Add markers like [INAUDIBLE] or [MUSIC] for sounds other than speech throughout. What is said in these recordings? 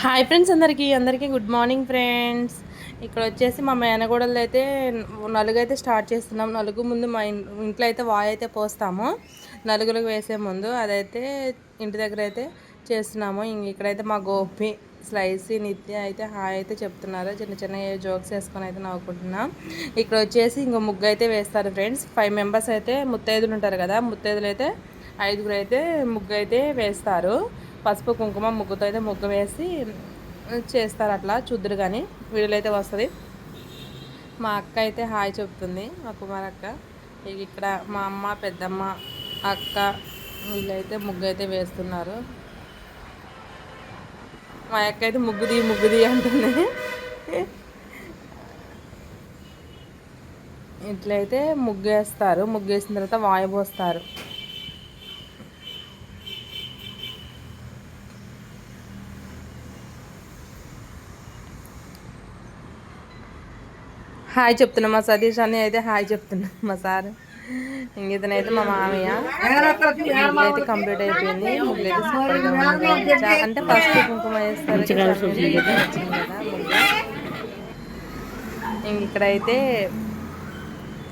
Hi friends అందరికీ అందరికీ good morning friends ఇక్కడ వచ్చేసి మా మేనగూడలు అయితే నలుగు అయితే స్టార్ట్ చేస్తున్నాం. నలుగు ముందు మా ఇంట్లో అయితే వాయు అయితే పోస్తాము. నలుగులకు వేసే ముందు అదైతే ఇంటి దగ్గర అయితే చేస్తున్నాము. ఇక్కడైతే మా గోపి స్లైసీ నిత్య అయితే హాయ్ అయితే చెప్తున్నారు. చిన్న చిన్న జోక్స్ వేసుకొని అయితే నవ్వుకుంటున్నాం. ఇక్కడ వచ్చేసి ఇంకో ముగ్గు అయితే వేస్తారు ఫ్రెండ్స్ ఫైవ్ మెంబర్స్ అయితే ముత్తైదులు ఉంటారు కదా ముత్తైదులు అయితే ఐదుగురు అయితే ముగ్గు అయితే వేస్తారు. పసుపు కుంకుమ ముగ్గుతో అయితే ముగ్గు వేసి చేస్తారు అట్లా చూద్దరు కానీ వీడియోలో అయితే వస్తుంది. మా అక్క అయితే హాయ్ చెప్తుంది మా కుమార్ అక్క ఇక ఇక్కడ మా అమ్మ పెద్దమ్మ అక్క వీళ్ళైతే ముగ్గు అయితే వేస్తున్నారు. మా అక్క అయితే ముగ్గుది ముగ్గుది అంటుంది. ఇట్లయితే ముగ్గు వేస్తారు ముగ్గు వేసిన తర్వాత వాయు హాయ్ చెప్తున్నా మా సతీష్ అని అయితే హాయ్ చెప్తున్నా మా సార్. ఇంక ఇతనైతే మా మామయ్య. అయితే కంప్లీట్ అయిపోయింది. అంటే ఫస్ట్ కుంకుమ వేస్తారు. ఇంక ఇక్కడైతే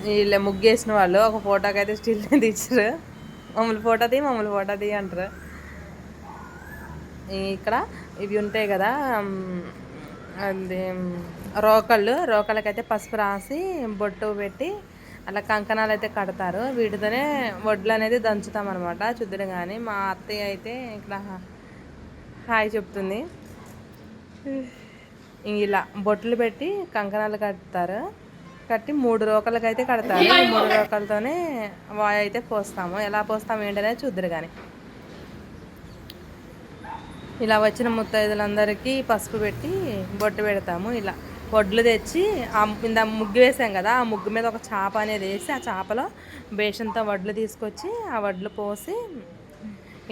వీళ్ళ ముగ్గు వేసిన వాళ్ళు ఒక ఫోటోకి అయితే స్టిల్ [LAUGHS] తీర్చారు మమ్మల్ని ఫోటో తీ మమ్మల్ని ఫోటో తీ అంటారు. ఇక్కడ ఇవి ఉంటాయి కదా అది రోకళ్ళు. రోకళ్ళకైతే పసుపు రాసి బొట్టు పెట్టి అలా కంకణాలు అయితే కడతారు. వీటితోనే వడ్లు అనేది దంచుతాం అనమాట చుద్దరు కానీ మా అత్తయ్య అయితే ఇక్కడ హాయ్ చెప్తుంది. ఇలా బొట్లు పెట్టి కంకణాలు కడతారు. కట్టి మూడు రోకలకైతే కడతారు. మూడు రోకలతోనే వాయి అయితే పోస్తాము. ఎలా పోస్తాము ఏంటనేది చూద్దరు కానీ ఇలా వచ్చిన ముత్తైదులందరికీ పసుపు పెట్టి బొట్టు పెడతాము. ఇలా వడ్లు తెచ్చి ఆ ఇంత ముగ్గు వేసాం కదా ఆ ముగ్గు మీద ఒక చేప అనేది వేసి ఆ చేపలో బేషంతో వడ్లు తీసుకొచ్చి ఆ వడ్లు పోసి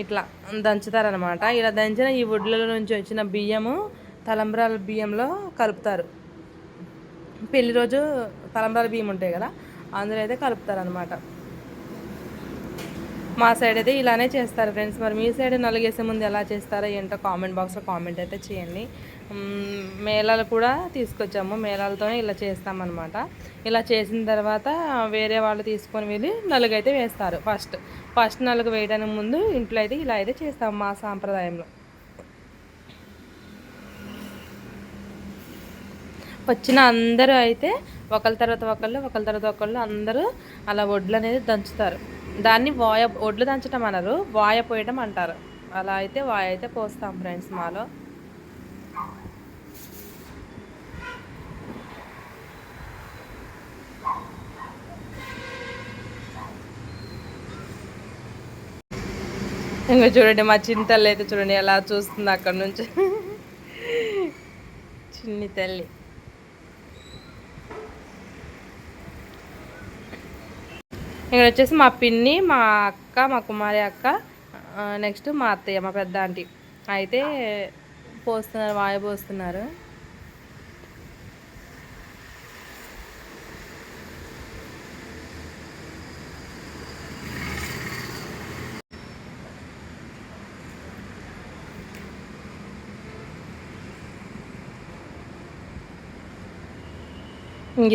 ఇట్లా దంచుతారనమాట ఇలా దంచిన ఈ వడ్ల నుంచి వచ్చిన బియ్యము తలంబ్రాల బియ్యంలో కలుపుతారు. పెళ్ళి రోజు తలంబ్రాల బియ్యం ఉంటాయి కదా అందులో అయితే కలుపుతారనమాట మా సైడ్ అయితే ఇలానే చేస్తారు ఫ్రెండ్స్ మరి మీ సైడ్ నలుగేసే ముందు ఎలా చేస్తారో ఏంటో కామెంట్ బాక్స్లో కామెంట్ అయితే చేయండి. మేళాలు కూడా తీసుకొచ్చాము. మేళాలతోనే ఇలా చేస్తామన్నమాట. ఇలా చేసిన తర్వాత వేరే వాళ్ళు తీసుకొని వెళ్ళి నలుగు అయితే వేస్తారు. ఫస్ట్ ఫస్ట్ నలుగు వేయడానికి ముందు ఇంట్లో అయితే ఇలా అయితే చేస్తాము మా సాంప్రదాయంలో. వచ్చిన అందరూ అయితే ఒకళ్ళ తర్వాత ఒకళ్ళు ఒకళ్ళ తర్వాత ఒకళ్ళు అందరూ అలా వడ్లు అనేది దంచుతారు. దాన్ని వాయ వడ్లు దంచడం అనరు వాయ పోయడం అంటారు. అలా అయితే వాయ అయితే పోస్తాం ఫ్రెండ్స్ మాలో. ఇంకా చూడండి మా చిన్న తల్లి అయితే చూడండి ఎలా చూస్తుంది అక్కడ నుంచి. చిన్ని తల్లి. ఇక్కడ వచ్చేసి మా పిన్ని మా అక్క మా కుమారి అక్క నెక్స్ట్ మా అత్తయ్య మా పెద్ద ఆంటీ. అయితే పోస్తున్నారు వాయు పోస్తున్నారు.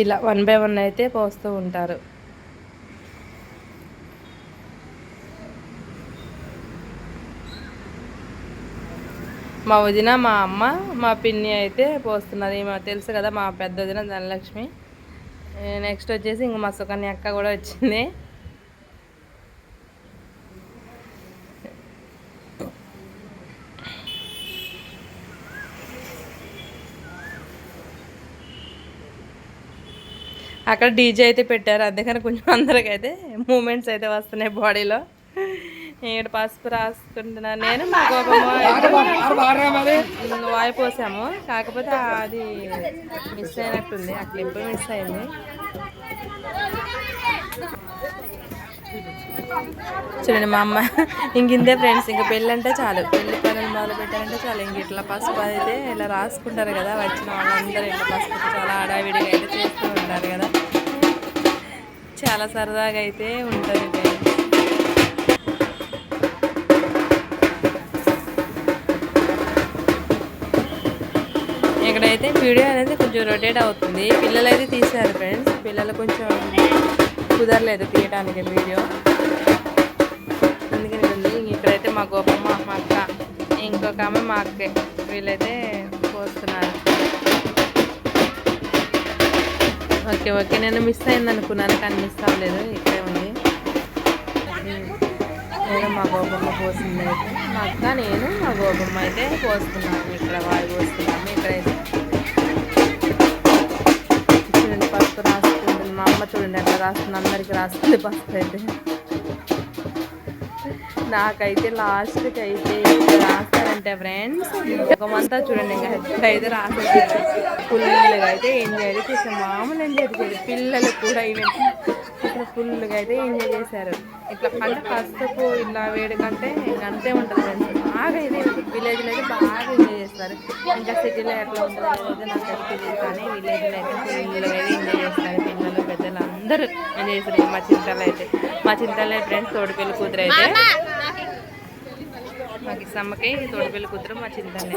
ఇలా వన్ బై వన్ అయితే పోస్తూ ఉంటారు. మా వదిన మా అమ్మ మా పిన్ని అయితే పోస్తున్నారు. ఈమె తెలుసు కదా మా పెద్ద వదిన ధనలక్ష్మి. నెక్స్ట్ వచ్చేసి ఇంక మా సుకన్య అక్క కూడా వచ్చింది. అక్కడ డీజే అయితే పెట్టారు. అందుకని కొంచెం అందరికైతే మూమెంట్స్ అయితే వస్తున్నాయి బాడీలో. ఇక్కడ పసుపు రాసుకుంటున్నాను నేను మా కోపము వాయి పోసాము కాకపోతే అది మిస్ అయినట్టుంది. ఆ క్లిప్ మిస్ అయింది. చూడండి మా అమ్మ. ఇంక ఇంతే ఫ్రెండ్స్ ఇంక పెళ్ళి అంటే చాలు. పెళ్ళి పనులు మొదలు పెట్టారంటే చాలు. ఇంక ఇట్లా పసుపు అయితే ఇలా రాసుకుంటారు కదా వచ్చిన వాళ్ళందరూ ఇట్లా పసుపు చాలా హడావిడిగా అయితే చేస్తూ ఉంటారు కదా. చాలా సరదాగా అయితే ఉంటుంది. అయితే వీడియో అనేది కొంచెం రొటేట్ అవుతుంది. పిల్లలు అయితే తీశారు ఫ్రెండ్స్ పిల్లలు కొంచెం కుదరలేదు తీయడానికి వీడియో. అందుకని ఇక్కడైతే మా గోపమ్మ మా అక్క ఇంకొక ఆమె మా అక్కే వీళ్ళైతే పోస్తున్నారు. Okay okay. నేను మిస్ అయింది అనుకున్నాను కానీ మిస్ అవ్వలేదు. ఇక్కడే ఉంది. నేను మా గోపమ్మ పోసింది అయితే మా అక్క నేను మా గోపమ్మ అయితే పోస్తున్నాను ఇక్కడ వాళ్ళు. రాస్తుంది అందరికి రాస్తుంది ఫస్ట్ అయితే. నాకైతే లాస్ట్కి అయితే రాస్తారంటే ఫ్రెండ్స్ ముఖమంతా చూడండి ఇంకా ఎట్లయితే రాసేసారు ఫుల్గా అయితే ఎంజాయ్ అయితే మామూలు ఎంజాయ్ చేశారు పిల్లలు కూడా ఈవెంట్ ఫుల్గా అయితే ఎంజాయ్ చేశారు. ఇట్లా అంటే ఫస్ట్కు ఇలా వేడికంటే ఇంకా అంతే ఉంటుంది ఫ్రెండ్స్. బాగా అయితే విలేజ్లో అయితే బాగా ఎంజాయ్ చేస్తారు. ఇంకా సిటీలో ఎట్లా ఉంటుందో అయితే నాకు తెలియదు కానీ విలేజ్లో అయితే ఫుల్గా అయితే ఎంజాయ్ చేస్తారు పిల్లలు పెద్దలు అందరూ చేస్తారు మా చింతలు అయితే. మా చింతలే ఫ్రెండ్స్ తోడుపెళ్ళి కూతురు అయితే. మాకు సమ్మకి తోడుపెళ్ళి కూతురు మా చింతలే